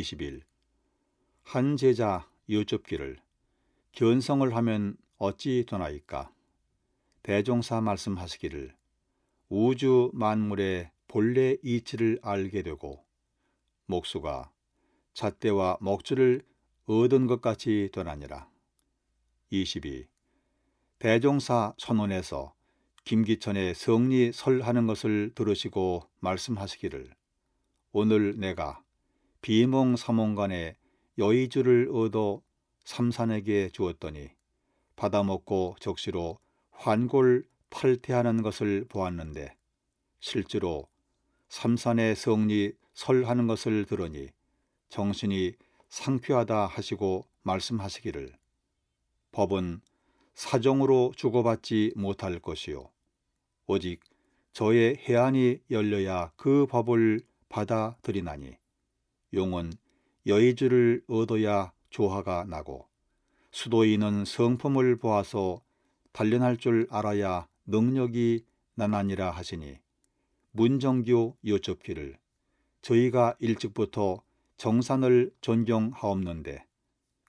20일 한 제자 여쭙기를 견성을 하면 어찌 되나이까 대종사 말씀하시기를 우주 만물의 본래 이치를 알게 되고 목수가 잣대와 먹줄을 얻은 것 같이 되나니라. 22. 대종사 선원에서 김기천의 성리 설하는 것을 들으시고 말씀하시기를 오늘 내가 비몽사몽 간에 여의주를 얻어 삼산에게 주었더니 받아먹고 적시로 환골 탈퇴하는 것을 보았는데 실제로 삼산의 성리 설하는 것을 들으니 정신이 상쾌하다 하시고 말씀하시기를 법은 사정으로 주고받지 못할 것이요. 오직 저의 해안이 열려야 그 법을 받아들이나니 용은 여의주를 얻어야 조화가 나고 수도인은 성품을 보아서 단련할 줄 알아야 능력이 나나니라 하시니 문정교 여쭙기를 저희가 일찍부터 정산을 존경하옵는데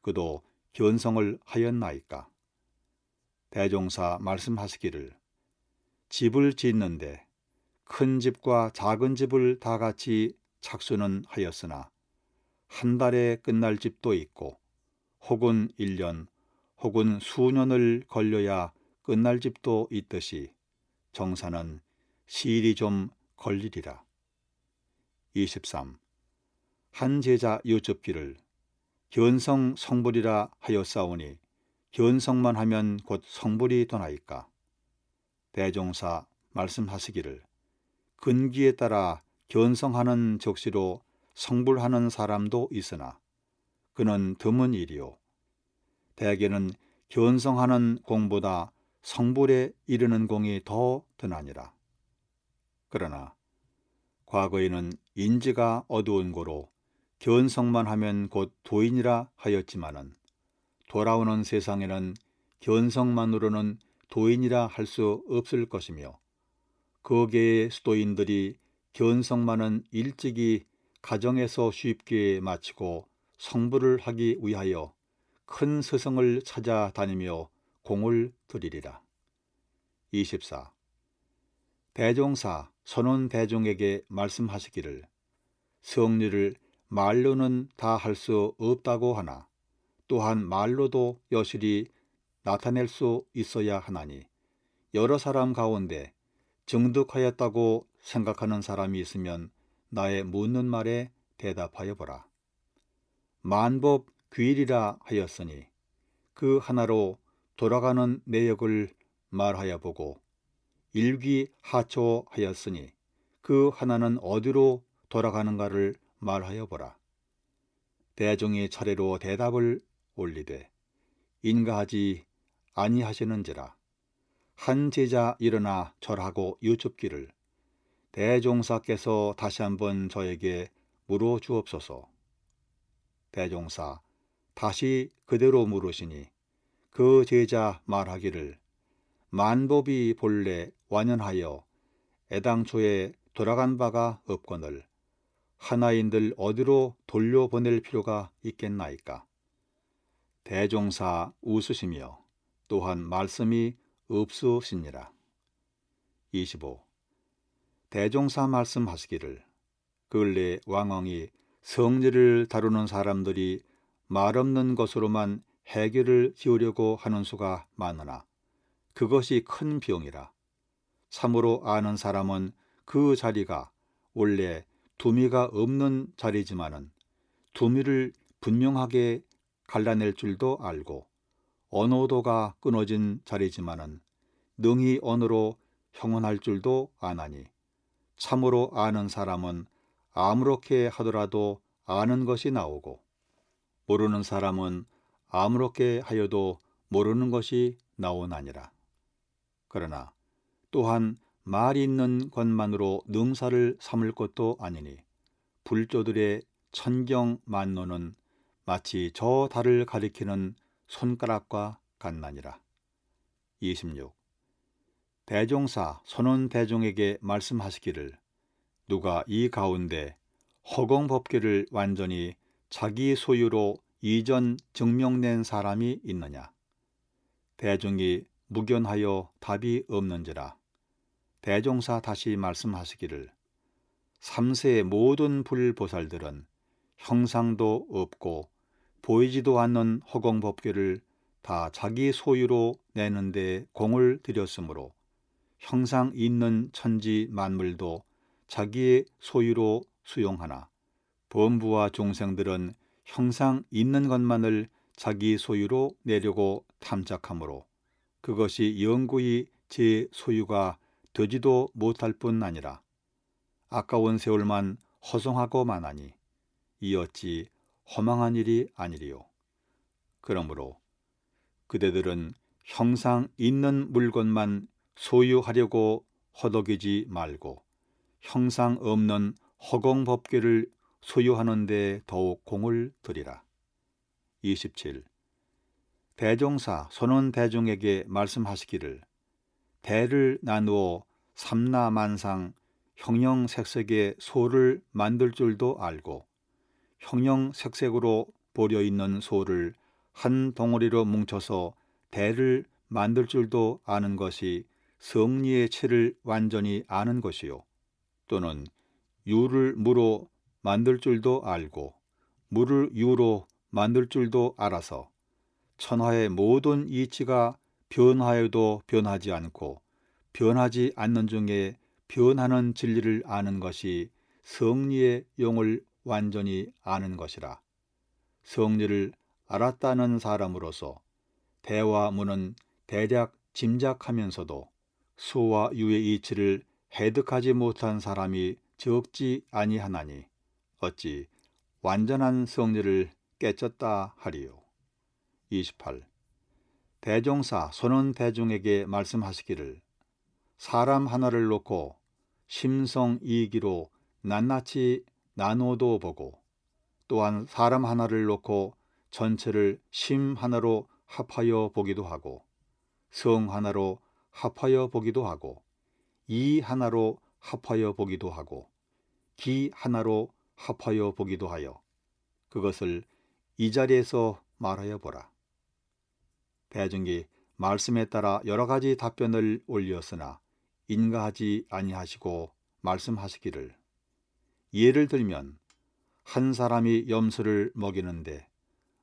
그도 견성을 하였나이까? 대종사 말씀하시기를 집을 짓는데 큰 집과 작은 집을 다 같이 착수는 하였으나 한 달에 끝날 집도 있고 혹은 1년 혹은 수년을 걸려야 끝날 집도 있듯이 정사는 시일이 좀 걸리리라. 23. 한 제자 여쭙기를 견성 성불이라 하였사오니 견성만 하면 곧 성불이 되나이까. 대종사 말씀하시기를 근기에 따라 견성하는 적시로 성불하는 사람도 있으나 그는 드문 일이요. 대개는 견성하는 공보다 성불에 이르는 공이 더 드나니라. 그러나 과거에는 인지가 어두운 고로 견성만 하면 곧 도인이라 하였지만은 돌아오는 세상에는 견성만으로는 도인이라 할 수 없을 것이며 거기에 수도인들이 견성만은 일찍이 가정에서 쉽게 마치고 성불을 하기 위하여 큰 스승을 찾아다니며 공을 들이리라. 24. 대종사 선원 대종에게 말씀하시기를 성리를 말로는 다 할 수 없다고 하나 또한 말로도 여실히 나타낼 수 있어야 하나니 여러 사람 가운데 정득하였다고 생각하는 사람이 있으면 나의 묻는 말에 대답하여 보라. 만법 귀일이라 하였으니 그 하나로 돌아가는 내역을 말하여 보고 일귀하초하였으니 그 하나는 어디로 돌아가는가를 말하여 보라. 대종이 차례로 대답을 올리되 인가하지 아니하시는지라 한 제자 일어나 절하고 여쭙기를 대종사께서 다시 한번 저에게 물어 주옵소서. 대종사 다시 그대로 물으시니 그 제자 말하기를 만법이 본래 완연하여 애당초에 돌아간 바가 없거늘 하나인들 어디로 돌려보낼 필요가 있겠나이까. 대종사 웃으시며 또한 말씀이 없으시니라. 25. 대종사 말씀하시기를 근래 왕왕이 성리를 다루는 사람들이 말 없는 것으로만 해결을 지으려고 하는 수가 많으나 그것이 큰 병이라. 참으로 아는 사람은 그 자리가 원래 두미가 없는 자리지만은 두미를 분명하게 갈라낼 줄도 알고 언어도가 끊어진 자리지만은 능히 언어로 형언할 줄도 아나니 참으로 아는 사람은 아무렇게 하더라도 아는 것이 나오고 모르는 사람은 아무렇게 하여도 모르는 것이 나오나니라. 그러나 또한 말이 있는 것만으로 능사를 삼을 것도 아니니 불조들의 천경 만노는 마치 저 달을 가리키는 손가락과 같나니라. 26. 대종사 선원 대종에게 말씀하시기를 누가 이 가운데 허공 법계를 완전히 자기 소유로 이전 증명낸 사람이 있느냐? 대중이 무견하여 답이 없는지라. 대종사 다시 말씀하시기를 삼세의 모든 불보살들은 형상도 없고 보이지도 않는 허공법계를 다 자기 소유로 내는데 공을 들였으므로 형상 있는 천지 만물도 자기의 소유로 수용하나 범부와 종생들은 형상 있는 것만을 자기 소유로 내려고 탐착하므로 그것이 영구히 제 소유가 되지도 못할 뿐 아니라 아까운 세월만 허송하고 만하니 이 어찌 허망한 일이 아니리요. 그러므로 그대들은 형상 있는 물건만 소유하려고 허덕이지 말고 형상 없는 허공법계를 소유하는 데 더욱 공을 들이라. 27. 대종사 손은 대중에게 말씀하시기를 대를 나누어 삼나만상 형형색색의 소를 만들 줄도 알고 형형색색으로 보려 있는 소를 한 덩어리로 뭉쳐서 대를 만들 줄도 아는 것이 성리의 체를 완전히 아는 것이요. 또는 유를 무로 만들 줄도 알고 물을 유로 만들 줄도 알아서 천하의 모든 이치가 변하여도 변하지 않고 변하지 않는 중에 변하는 진리를 아는 것이 성리의 용을 완전히 아는 것이라. 성리를 알았다는 사람으로서 대화문은 대략 짐작하면서도 수와 유의 이치를 해득하지 못한 사람이 적지 아니하나니 어찌 완전한 성리를 깨쳤다 하리요. 28. 대종사 손은 대중에게 말씀하시기를 사람 하나를 놓고 심성 이기로 낱낱이 나누어도 보고 또한 사람 하나를 놓고 전체를 심 하나로 합하여 보기도 하고 성 하나로 합하여 보기도 하고 이 하나로 합하여 보기도 하고 기 하나로 합하여 보기도 하여 그것을 이 자리에서 말하여 보라. 대중이 말씀에 따라 여러 가지 답변을 올렸으나 인가하지 아니하시고 말씀하시기를 예를 들면 한 사람이 염소를 먹이는데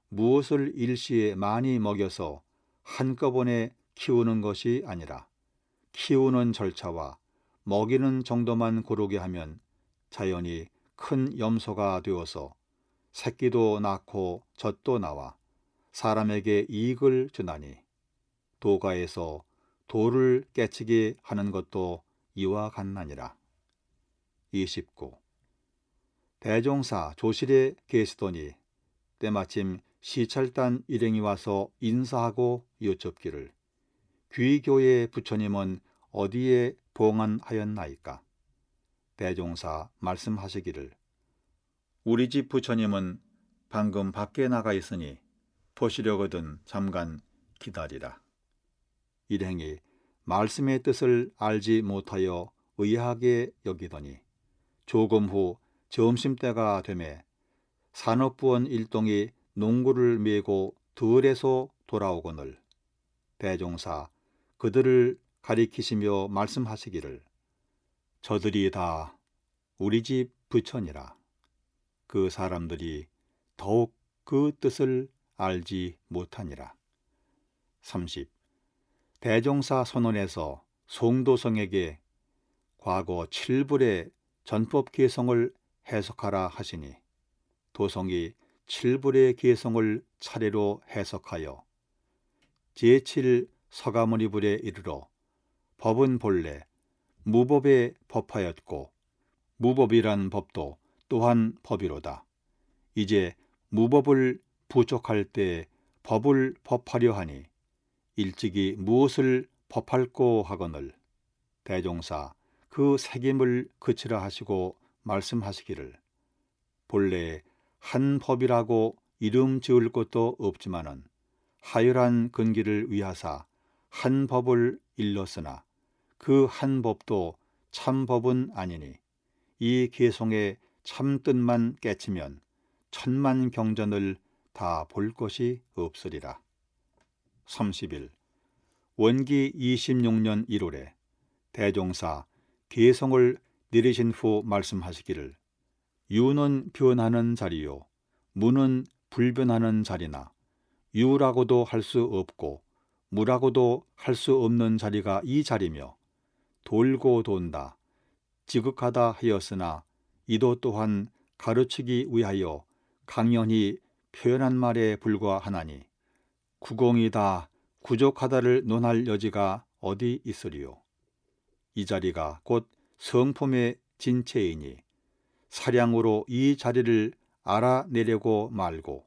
무엇을 일시에 많이 먹여서 한꺼번에 키우는 것이 아니라 키우는 절차와 먹이는 정도만 고르게 하면 자연히 큰 염소가 되어서 새끼도 낳고 젖도 나와 사람에게 이익을 주나니 도가에서 도를 깨치게 하는 것도 이와 같나니라. 29. 대종사 조실에 계시더니 때마침 시찰단 일행이 와서 인사하고 여쭙기를 귀교의 부처님은 어디에 봉안하였나이까? 대종사 말씀하시기를 우리 집 부처님은 방금 밖에 나가 있으니 보시려거든 잠깐 기다리라. 일행이 말씀의 뜻을 알지 못하여 의아하게 여기더니 조금 후 점심때가 되매 산업부원 일동이 농구를 메고 들에서 돌아오거늘 대종사 그들을 가리키시며 말씀하시기를 저들이 다 우리 집 부처니라 그 사람들이 더욱 그 뜻을 알지 못하니라 30. 대종사 선언에서 송도성에게 과거 7불의 전법 개성을 해석하라 하시니 도성이 7불의 개성을 차례로 해석하여 제7 서가모니불에 이르러 법은 본래 무법에 법하였고 무법이란 법도 또한 법이로다. 이제 무법을 부족할 때 법을 법하려 하니 일찍이 무엇을 법할꼬 하거늘 대종사 그 책임을 그치라 하시고 말씀하시기를 본래 한 법이라고 이름 지을 것도 없지만은 하열한 근기를 위하사 한 법을 일렀으나 그 한 법도 참 법은 아니니 이 개성의 참 뜻만 깨치면 천만 경전을 다 볼 것이 없으리라. 30일 원기 26년 1월에 대종사 개성을 내리신 후 말씀하시기를 유는 변하는 자리요 무는 불변하는 자리나 유라고도 할 수 없고 무라고도 할 수 없는 자리가 이 자리며 돌고 돈다 지극하다 하였으나 이도 또한 가르치기 위하여 강연히 표현한 말에 불과하나니 구공이다 구족하다를 논할 여지가 어디 있으리요? 이 자리가 곧 성품의 진체이니 사량으로 이 자리를 알아내려고 말고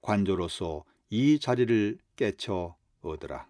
관조로서 이 자리를 깨쳐 오더라.